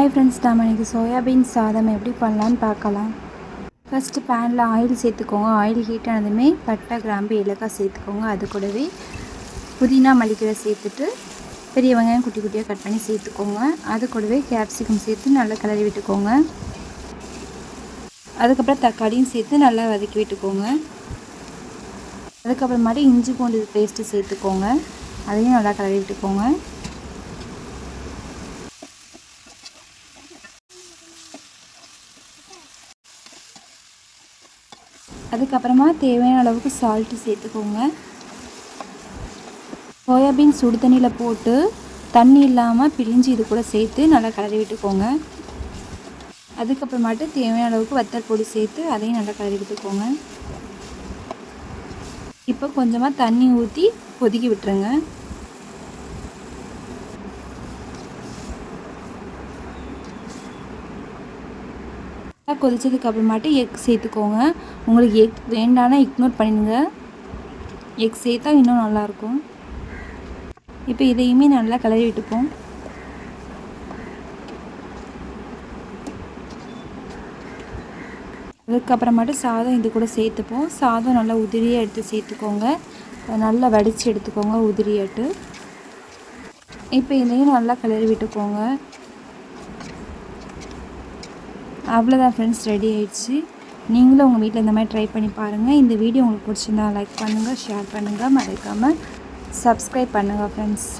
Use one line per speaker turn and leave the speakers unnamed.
Hi friends நம்ம இன்றைக்கி soybean சாதம் எப்படி பண்ணலான்னு பார்க்கலாம். ஃபஸ்ட்டு பேனில் ஆயில் சேர்த்துக்கோங்க. ஆயில் ஹீட் ஆனதுமே பட்டை கிராம்பு ஏலக்காய் சேர்த்துக்கோங்க. அது கூடவே புதினா மல்லிக்கீரை சேர்த்துட்டு பெரிய வெங்காயம் குட்டி குட்டியாக கட் பண்ணி சேர்த்துக்கோங்க. அது கூடவே கேப்சிகம் சேர்த்து நல்லா கிளறி விட்டுக்கோங்க. அதுக்கப்புறம் தக்காளியும் சேர்த்து நல்லா வதக்கி விட்டுக்கோங்க. அதுக்கப்புறமாட்டி இஞ்சி பூண்டு பேஸ்ட்டு சேர்த்துக்கோங்க. அதையும் நல்லா கிளறி விட்டுக்கோங்க. அதுக்கப்புறமா தேவையான அளவுக்கு சால்ட்டு சேர்த்துக்கோங்க. சோயாபீன் சுடு தண்ணியில் போட்டு தண்ணி இல்லாமல் பிழிஞ்சு இது கூட சேர்த்து நல்லா கலரி விட்டுக்கோங்க. அதுக்கப்புறமாட்டு தேவையான அளவுக்கு வத்தல் பொடி சேர்த்து அதையும் நல்லா கலரி விட்டுக்கோங்க. இப்போ கொஞ்சமாக தண்ணி ஊற்றி கொதிக்க விட்டுருங்க. கொதிச்சதுக்கு அப்புறமாட்டு எக் சேர்த்துக்கோங்க. உங்களுக்கு எக் வேண்டானா இக்னோர் பண்ணிடுங்க. எக் சேர்த்தா இன்னும் நல்லாயிருக்கும். இப்போ இதையுமே நல்லா கிளறி விட்டுப்போம். அதுக்கப்புறமாட்டு சாதம் இது கூட சேர்த்துப்போம். சாதம் நல்லா உதிரியாக எடுத்து சேர்த்துக்கோங்க. நல்லா வடித்து எடுத்துக்கோங்க உதிரியாட்டு. இப்போ இதையும் நல்லா கிளறி விட்டுக்கோங்க. அவ்வளோதான் ஃப்ரெண்ட்ஸ் ரெடி ஆயிடுச்சு. நீங்களும் உங்கள் வீட்டில் இந்த மாதிரி ட்ரை பண்ணி பாருங்கள் இந்த வீடியோ உங்களுக்கு பிடிச்சிருந்தா லைக் பண்ணுங்கள் ஷேர் பண்ணுங்கள் மறக்காமல் சப்ஸ்கிரைப் பண்ணுங்கள் ஃப்ரெண்ட்ஸ்